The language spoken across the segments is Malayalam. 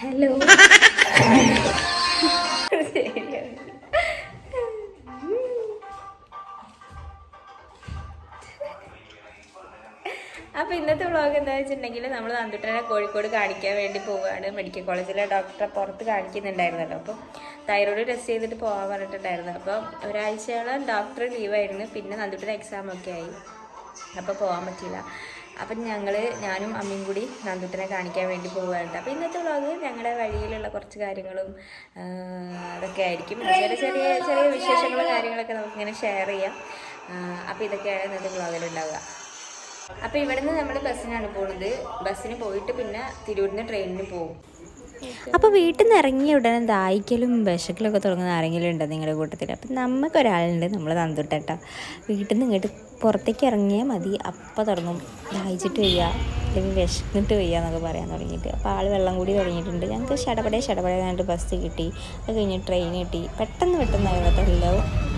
ഹലോ. അപ്പോൾ ഇന്നത്തെ വ്ളോഗ് എന്താ വെച്ചിട്ടുണ്ടെങ്കിൽ നമ്മൾ നന്ദുട്ടനെ കോഴിക്കോട് കാണിക്കാൻ വേണ്ടി പോവാണ് മെഡിക്കൽ കോളേജിലെ ഡോക്ടറെ പുറത്ത് കാണിക്കുന്നുണ്ടായിരുന്നല്ലോ. അപ്പോൾ തൈറോയ്ഡ് ടെസ്റ്റ് ചെയ്തിട്ട് പോകാൻ പറഞ്ഞിട്ടുണ്ടായിരുന്നു. അപ്പൊ ഒരാഴ്ചയോളം ഡോക്ടർ ലീവായിരുന്നു പിന്നെ നന്ദുട്ടൻ എക്സാം ഒക്കെ ആയി. അപ്പോൾ പോകാൻ പറ്റില്ല അപ്പം ഞങ്ങൾ ഞാനും അമ്മയും കൂടി നന്ദുട്ടനെ കാണിക്കാൻ വേണ്ടി പോവുകയാണ് അപ്പോൾ ഇന്നത്തെ വ്ളോഗ് ഞങ്ങളുടെ വഴിയിലുള്ള കുറച്ച് കാര്യങ്ങളും അതൊക്കെ ആയിരിക്കും. ചെറിയ ചെറിയ ചെറിയ വിശേഷങ്ങളും കാര്യങ്ങളൊക്കെ നമുക്കിങ്ങനെ ഷെയർ ചെയ്യാം. അപ്പോൾ ഇതൊക്കെയാണ് ഇന്നത്തെ വ്ളോഗിലുണ്ടാവുക അപ്പോൾ ഇവിടുന്ന് നമ്മൾ ബസ്സിനാണ് പോകുന്നത് ബസ്സിന് പോയിട്ട് പിന്നെ തിരൂരിന് ട്രെയിനിന് പോകും അപ്പോൾ വീട്ടിൽ നിന്ന് ഇറങ്ങിയ ഉടനെ ദാഹിക്കലും വിശക്കലൊക്കെ തുടങ്ങുന്ന ആരെങ്കിലും ഉണ്ടോ നിങ്ങളുടെ കൂട്ടത്തിൽ അപ്പം നമുക്കൊരാളുണ്ട് നമ്മൾ തന്നിട്ടേട്ടാ വീട്ടിൽ നിന്ന് ഇങ്ങോട്ട് പുറത്തേക്ക് ഇറങ്ങിയാൽ മതി. അപ്പം തുടങ്ങും. ദാഹിച്ചിട്ട് വയ്യ അല്ലെങ്കിൽ വിശന്നിട്ട് വയ്യ എന്നൊക്കെ പറയാൻ തുടങ്ങിയിട്ട്. അപ്പോൾ ആൾ വെള്ളം കൂടി തുടങ്ങിയിട്ടുണ്ട്. ഞങ്ങൾക്ക് ഷടപടേ ഷടപടേ ബസ് കിട്ടി. അത് കഴിഞ്ഞ് ട്രെയിൻ കിട്ടി. പെട്ടെന്ന് പെട്ടെന്നായിരുന്നു കേട്ടോ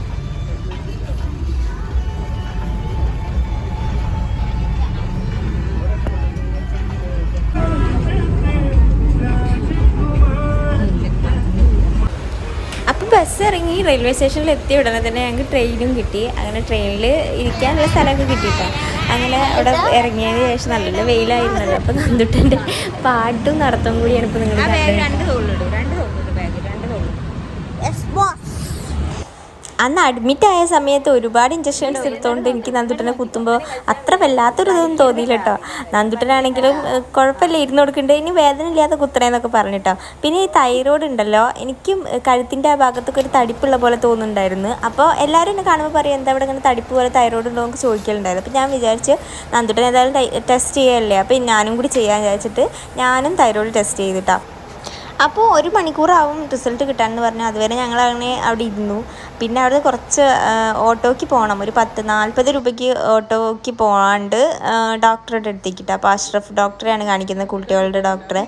ബസ് ഇറങ്ങി റെയിൽവേ സ്റ്റേഷനിൽ എത്തിയ ഉടനെ തന്നെ ഞങ്ങൾക്ക് ട്രെയിനും കിട്ടി. അങ്ങനെ ട്രെയിനിൽ ഇരിക്കാനുള്ള സ്ഥലമൊക്കെ കിട്ടിയിട്ടോ അങ്ങനെ അവിടെ ഇറങ്ങിയതിന് ശേഷം നല്ല വെയിലായിരുന്നല്ലോ. അപ്പോൾ നന്ദുട്ടന്റെ പാട്ടും നടത്തം കൂടിയാണ് ഇപ്പോൾ നിങ്ങൾ രണ്ട് തോളുള്ളൂ രണ്ട് തോളുള്ളൂ ബാഗ് രണ്ട് ഹോളിടും അന്ന് അഡ്മിറ്റ് ആയ സമയത്ത് ഒരുപാട് ഇഞ്ചക്ഷൻസ് എടുത്തുകൊണ്ട് എനിക്ക് നന്ദുട്ടനെ കുത്തുമ്പോൾ അത്ര വല്ലാത്തൊരു ഇതൊന്നും തോന്നിയില്ല കേട്ടോ നന്ദുട്ടനാണെങ്കിലും കുഴപ്പമില്ല ഇരുന്ന് കൊടുക്കണ്ടേ. ഇനി വേദന ഇല്ലാതെ കുത്തണേന്നൊക്കെ പറഞ്ഞിട്ടോ. പിന്നെ ഈ തൈറോയ്ഡ് ഉണ്ടല്ലോ എനിക്കും കഴുത്തിന്റെ ആ ഭാഗത്തൊക്കെ ഒരു തടിപ്പുള്ള പോലെ തോന്നുന്നുണ്ടായിരുന്നു. അപ്പോൾ എല്ലാവരും എന്നെ കാണുമ്പോൾ പറയും എന്താ ഇവിടെ ഇങ്ങനെ തടിപ്പ് പോലെ തൈറോയ്ഡ് ഉണ്ടോ? എന്ന് ചോദിക്കലുണ്ടായിരുന്നു. അപ്പോൾ ഞാൻ വിചാരിച്ച് നന്ദുട്ടൻ ഏതായാലും ടെസ്റ്റ് ചെയ്യല്ലേ. അപ്പോൾ ഞാനും കൂടി ചെയ്യാൻ വിചാരിച്ചിട്ട് ഞാനും തൈറോയ്ഡ് ടെസ്റ്റ് ചെയ്തിട്ടാ. അപ്പോൾ ഒരു മണിക്കൂറാവും റിസൾട്ട് കിട്ടാമെന്ന് പറഞ്ഞു. അതുവരെ ഞങ്ങൾ അങ്ങനെ അവിടെ ഇരുന്നു. പിന്നെ അവിടെ കുറച്ച് ഓട്ടോയ്ക്ക് പോകണം ഒരു പത്ത് നാൽപ്പത് രൂപയ്ക്ക് ഓട്ടോയ്ക്ക് പോകാണ്ട് ഡോക്ടറുടെ അടുത്തേക്കിട്ട്. അപ്പോൾ അഷ്റഫ് ഡോക്ടറെയാണ് കാണിക്കുന്നത് കുട്ടികളുടെ ഡോക്ടറെ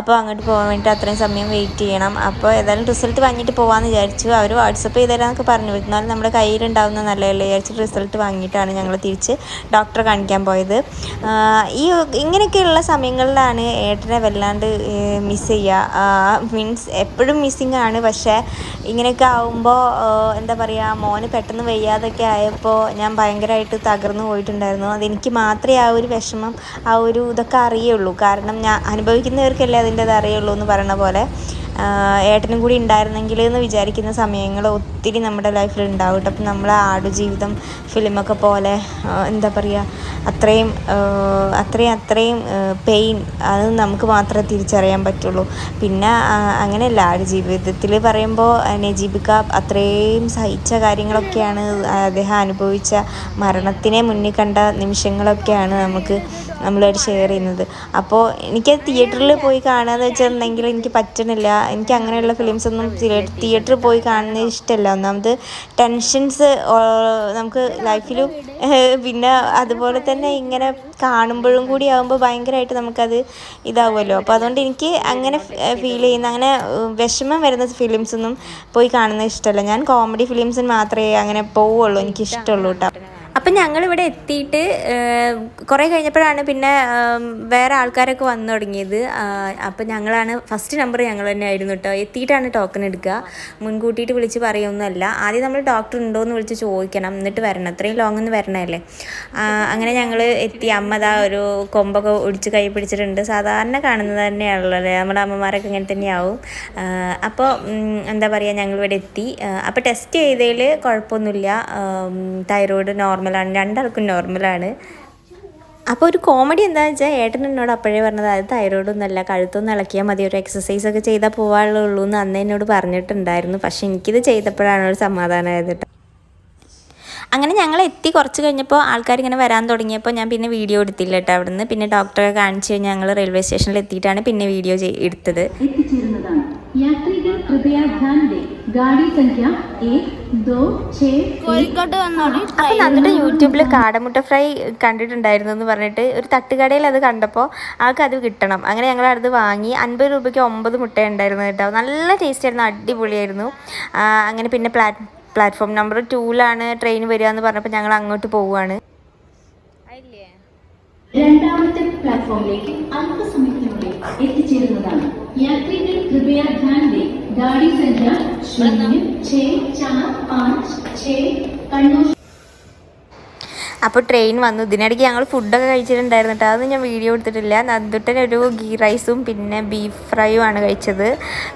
അപ്പോൾ അങ്ങോട്ട് പോകാൻ വേണ്ടിയിട്ട് അത്രയും സമയം വെയിറ്റ് ചെയ്യണം. അപ്പോൾ ഏതായാലും റിസൾട്ട് വാങ്ങിയിട്ട് പോകാമെന്ന് വിചാരിച്ചു. അവർ വാട്സപ്പ് ചെയ്തുതരാമെന്നൊക്കെ പറഞ്ഞു. എന്നാലും നമ്മുടെ കയ്യിലുണ്ടാവുന്ന നല്ലതല്ലേ വിചാരിച്ചിട്ട് റിസൾട്ട് വാങ്ങിയിട്ടാണ് ഞങ്ങൾ തിരിച്ച് ഡോക്ടറെ കാണിക്കാൻ പോയത്. ഈ ഇങ്ങനെയൊക്കെയുള്ള സമയങ്ങളിലാണ് ഏട്ടനെ വല്ലാണ്ട് മിസ് ചെയ്യുക. മീൻസ് എപ്പോഴും മിസ്സിങ് ആണ്. പക്ഷേ ഇങ്ങനെയൊക്കെ ആവുമ്പോൾ എന്താ പറയുക മോന് പെട്ടെന്ന് വയ്യാതൊക്കെ ആയപ്പോൾ ഞാൻ ഭയങ്കരമായിട്ട് തകർന്നു പോയിട്ടുണ്ടായിരുന്നു. അതെനിക്ക് മാത്രമേ ആ ഒരു വിഷമം ആ ഒരു ഇതൊക്കെ അറിയുള്ളൂ. കാരണം ഞാൻ അനുഭവിക്കുന്നവർക്കല്ലേ അതിന്റെ അത് അറിയുള്ളൂ എന്ന് പറയണ പോലെ. ഏട്ടനും കൂടി ഉണ്ടായിരുന്നെങ്കിൽ എന്ന് വിചാരിക്കുന്ന സമയങ്ങൾ ഒത്തിരി നമ്മുടെ ലൈഫിൽ ഉണ്ടാവും. കേട്ടോ അപ്പം നമ്മൾ ആടുജീവിതം ഫിലിമൊക്കെ പോലെ എന്താ പറയുക അത്രയും അത്രയും അത്രയും പെയിൻ അത് നമുക്ക് മാത്രമേ തിരിച്ചറിയാൻ പറ്റുള്ളൂ. പിന്നെ അങ്ങനെയല്ല ആടുജീവിതത്തിൽ പറയുമ്പോൾ നജീബിക്ക അത്രയും സഹിച്ച കാര്യങ്ങളൊക്കെയാണ് അദ്ദേഹം അനുഭവിച്ച മരണത്തിനെ മുന്നിൽ കണ്ട നിമിഷങ്ങളൊക്കെയാണ് നമുക്ക് നമ്മളായിട്ട് ഷെയർ ചെയ്യുന്നത്. അപ്പോൾ എനിക്ക് തിയേറ്ററിൽ പോയി കാണുക എന്ന് വെച്ചിട്ടുണ്ടെങ്കിൽ എനിക്ക് പറ്റണില്ല. എനിക്ക് അങ്ങനെയുള്ള ഫിലിംസ് ഒന്നും തിയേറ്ററിൽ പോയി കാണുന്നത് ഇഷ്ടമല്ല ഒന്നാമത് ടെൻഷൻസ് നമുക്ക് ലൈഫിലും പിന്നെ അതുപോലെ തന്നെ ഇങ്ങനെ കാണുമ്പോഴും കൂടി ആകുമ്പോൾ ഭയങ്കരമായിട്ട് നമുക്കത് ഇതാവുമല്ലോ. അപ്പോൾ അതുകൊണ്ട് എനിക്ക് അങ്ങനെ ഫീൽ ചെയ്യുന്ന അങ്ങനെ വിഷമം വരുന്ന ഫിലിംസ് ഒന്നും പോയി കാണുന്നത് ഇഷ്ടമല്ല ഞാൻ കോമഡി ഫിലിംസിന് മാത്രമേ അങ്ങനെ പോവുള്ളൂ. എനിക്ക് ഇഷ്ടമുള്ളൂ കേട്ടോ അപ്പം ഞങ്ങളിവിടെ എത്തിയിട്ട് കുറേ കഴിഞ്ഞപ്പോഴാണ് പിന്നെ വേറെ ആൾക്കാരൊക്കെ വന്നു തുടങ്ങിയത്. അപ്പം ഞങ്ങളാണ് ഫസ്റ്റ് നമ്പർ ഞങ്ങൾ തന്നെ ആയിരുന്നു കേട്ടോ എത്തിയിട്ടാണ് ടോക്കൺ എടുക്കുക. മുൻകൂട്ടിയിട്ട് വിളിച്ച് പറയുമൊന്നുമല്ല ആദ്യം നമ്മൾ ഡോക്ടർ ഉണ്ടോ എന്ന് വിളിച്ച് ചോദിക്കണം. എന്നിട്ട് വരണം. അത്രയും ലോങ് ഒന്ന് വരണമല്ലേ? അങ്ങനെ ഞങ്ങൾ എത്തി. അമ്മ ദാ ഒരു കൊമ്പൊക്കെ ഒടിച്ച് കൈ പിടിച്ചിട്ടുണ്ട്. സാധാരണ കാണുന്നത് തന്നെയാണല്ലോ നമ്മുടെ അമ്മമാരൊക്കെ ഇങ്ങനെ തന്നെയാവും. അപ്പോൾ എന്താ പറയുക ഞങ്ങളിവിടെ എത്തി. അപ്പോൾ ടെസ്റ്റ് ചെയ്തതിൽ കുഴപ്പമൊന്നുമില്ല. തൈറോയ്ഡ് നോർമലാണ് രണ്ടാൾക്കും നോർമലാണ് അപ്പോൾ ഒരു കോമഡി എന്താണെന്ന് വെച്ചാൽ ഏട്ടൻ എന്നോട് അപ്പോഴേ പറഞ്ഞത് അത് തൈറോയിഡൊന്നുമല്ല കഴുത്തൊന്ന് ഇളക്കിയാൽ മതി ഒരു എക്സസൈസ് ഒക്കെ ചെയ്താൽ പോകാനുള്ളൂ എന്ന് അന്ന് എന്നോട് പറഞ്ഞിട്ടുണ്ടായിരുന്നു. പക്ഷെ എനിക്കിത് ചെയ്തപ്പോഴാണ് ഒരു സമാധാനമായത് അങ്ങനെ ഞങ്ങൾ എത്തി കുറച്ച് കഴിഞ്ഞപ്പോൾ ആൾക്കാർ ഇങ്ങനെ വരാൻ തുടങ്ങിയപ്പോൾ ഞാൻ പിന്നെ വീഡിയോ എടുത്തില്ല കേട്ടോ അവിടുന്ന്. പിന്നെ ഡോക്ടറെ കാണിച്ച് ഞങ്ങൾ റെയിൽവേ സ്റ്റേഷനിൽ എത്തിയിട്ടാണ് പിന്നെ വീഡിയോ എടുത്തത്. യാത്രികർ ദേ. ഗാഡി സംഖ്യ നന്നിട്ട് യൂട്യൂബിൽ കാടമുട്ട ഫ്രൈ കണ്ടിട്ടുണ്ടായിരുന്നു എന്ന് പറഞ്ഞിട്ട് ഒരു തട്ടുകടയിൽ അത് കണ്ടപ്പോൾ ആൾക്ക് അത് കിട്ടണം. അങ്ങനെ ഞങ്ങൾ അത് വാങ്ങി. അൻപത് രൂപയ്ക്ക് ഒമ്പത് മുട്ട ഉണ്ടായിരുന്നു കേട്ടോ. നല്ല ടേസ്റ്റ് ആയിരുന്നു അടിപൊളിയായിരുന്നു. അങ്ങനെ പിന്നെ പ്ലാ പ്ലാറ്റ്ഫോം നമ്പർ ടൂവിലാണ് ട്രെയിൻ വരിക എന്ന് പറഞ്ഞപ്പോൾ ഞങ്ങൾ അങ്ങോട്ട് പോവുകയാണ്. രണ്ടാമത്തെ പ്ലാറ്റ്ഫോമിലേക്ക് അല്പസമയത്തിനുള്ളിൽ എത്തിച്ചേരുന്നതാണ്. യാത്രികർ കൃപയ ധ്യാൻ दाढ़ी संख्या शून्य છે चार પાંચ છે कन्नू അപ്പോൾ ട്രെയിൻ വന്നു. ഇതിനിടയ്ക്ക് ഞങ്ങൾ ഫുഡൊക്കെ കഴിച്ചിട്ടുണ്ടായിരുന്നു കേട്ടോ അതൊന്നും ഞാൻ വീഡിയോ എടുത്തിട്ടില്ല. നന്ദുട്ടൻ ഒരു ഗീ റൈസും പിന്നെ ബീഫ് ഫ്രൈയും ആണ് കഴിച്ചത്.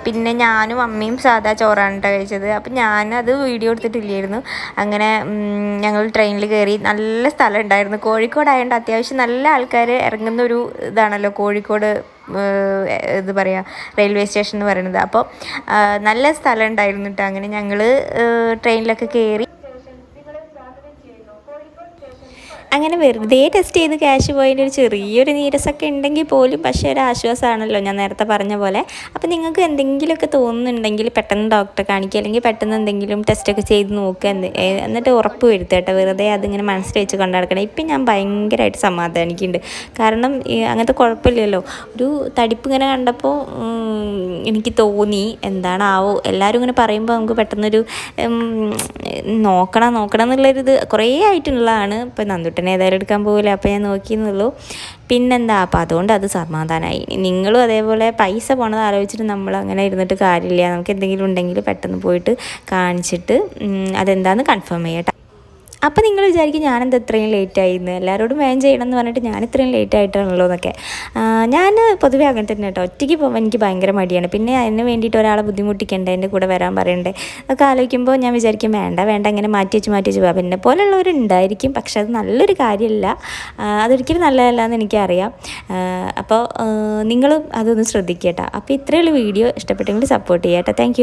പിന്നെ ഞാനും അമ്മയും സാധാ ചോറാണ് കേട്ടോ കഴിച്ചത്. അപ്പം ഞാനത് വീഡിയോ എടുത്തിട്ടില്ലായിരുന്നു. അങ്ങനെ ഞങ്ങൾ ട്രെയിനിൽ കയറി നല്ല സ്ഥലം ഉണ്ടായിരുന്നു. കോഴിക്കോടായതുകൊണ്ട് അത്യാവശ്യം നല്ല ആൾക്കാർ ഇറങ്ങുന്നൊരു ഇതാണല്ലോ കോഴിക്കോട് ഇത് പറയുക റെയിൽവേ സ്റ്റേഷൻ എന്ന് പറയുന്നത്. അപ്പോൾ നല്ല സ്ഥലം ഉണ്ടായിരുന്നു കേട്ടോ അങ്ങനെ ഞങ്ങൾ ട്രെയിനിലൊക്കെ കയറി അങ്ങനെ വെറുതെ ടെസ്റ്റ് ചെയ്ത് ക്യാഷ് പോയതിന്റെ ഒരു ചെറിയൊരു നീരസൊക്കെ ഉണ്ടെങ്കിൽ പോലും പക്ഷേ ഒരു ആശ്വാസമാണല്ലോ ഞാൻ നേരത്തെ പറഞ്ഞ പോലെ. അപ്പോൾ നിങ്ങൾക്ക് എന്തെങ്കിലുമൊക്കെ തോന്നുന്നുണ്ടെങ്കിൽ പെട്ടെന്ന് ഡോക്ടറെ കാണിക്കുക അല്ലെങ്കിൽ പെട്ടെന്ന് എന്തെങ്കിലും ടെസ്റ്റൊക്കെ ചെയ്ത് നോക്കുക എന്ത് എന്നിട്ട് ഉറപ്പ് വരുത്തുക കേട്ടോ. വെറുതെ അതിങ്ങനെ മനസ്സിൽ വെച്ച് കൊണ്ടു നടക്കണം. ഇപ്പം ഞാൻ ഭയങ്കരമായിട്ട് സമാധാനിക്കുന്നുണ്ട്. കാരണം അങ്ങനത്തെ കുഴപ്പമില്ലല്ലോ. ഒരു തടിപ്പ് ഇങ്ങനെ കണ്ടപ്പോൾ എനിക്ക് തോന്നി എന്താണാവോ. എല്ലാവരും ഇങ്ങനെ പറയുമ്പോൾ നമുക്ക് പെട്ടെന്നൊരു നോക്കണം നോക്കണം എന്നുള്ളൊരിത് കുറേ ആയിട്ടുള്ളതാണ്. ഇപ്പം നന്ദുട്ടനെ ഏതായാലും എടുക്കാൻ പോകില്ല അപ്പോൾ ഞാൻ നോക്കിയെന്നുള്ളൂ. പിന്നെന്താ? അപ്പം അതുകൊണ്ട് അത് സമാധാനമായി നിങ്ങളും അതേപോലെ പൈസ പോണത് ആലോചിച്ചിട്ട് നമ്മൾ അങ്ങനെ ഇരുന്നിട്ട് കാര്യമില്ല. നമുക്ക് എന്തെങ്കിലും ഉണ്ടെങ്കിൽ പെട്ടെന്ന് പോയിട്ട് കാണിച്ചിട്ട് അതെന്താണെന്ന് കൺഫേം ചെയ്യട്ടെ. അപ്പോൾ നിങ്ങൾ വിചാരിക്കും ഞാനെന്താ ഇത്രയും ലേറ്റ് ആയിരുന്നു എല്ലാവരോടും വേഗം ചെയ്യണം എന്ന് പറഞ്ഞിട്ട് ഞാൻ ഇത്രയും ലേറ്റ് ആയിട്ടാണല്ലോ എന്നൊക്കെ. ഞാൻ പൊതുവേ അങ്ങനെ തന്നെ കേട്ടോ. ഒറ്റയ്ക്ക് പോകാൻ എനിക്ക് ഭയങ്കര മടിയാണ്. പിന്നെ അതിന് വേണ്ടിയിട്ട് ഒരാളെ ബുദ്ധിമുട്ടിക്കണ്ടേ? എന്റെ കൂടെ വരാൻ പറയണ്ടേ? അതൊക്കെ ആലോചിക്കുമ്പോൾ ഞാൻ വിചാരിക്കും വേണ്ട വേണ്ട ഇങ്ങനെ മാറ്റി വെച്ച് മാറ്റി വെച്ച് പോകാം പിന്നെ പോലുള്ളവരുണ്ടായിരിക്കും പക്ഷെ അത് നല്ലൊരു കാര്യമല്ല. അതൊരിക്കലും നല്ലതല്ല എന്ന് എനിക്കറിയാം. അപ്പോൾ നിങ്ങളും അതൊന്ന് ശ്രദ്ധിക്കേട്ടോ അപ്പോൾ ഇത്രയുള്ള വീഡിയോ. ഇഷ്ടപ്പെട്ടെങ്കിൽ സപ്പോർട്ട് ചെയ്യാം കേട്ടോ. താങ്ക്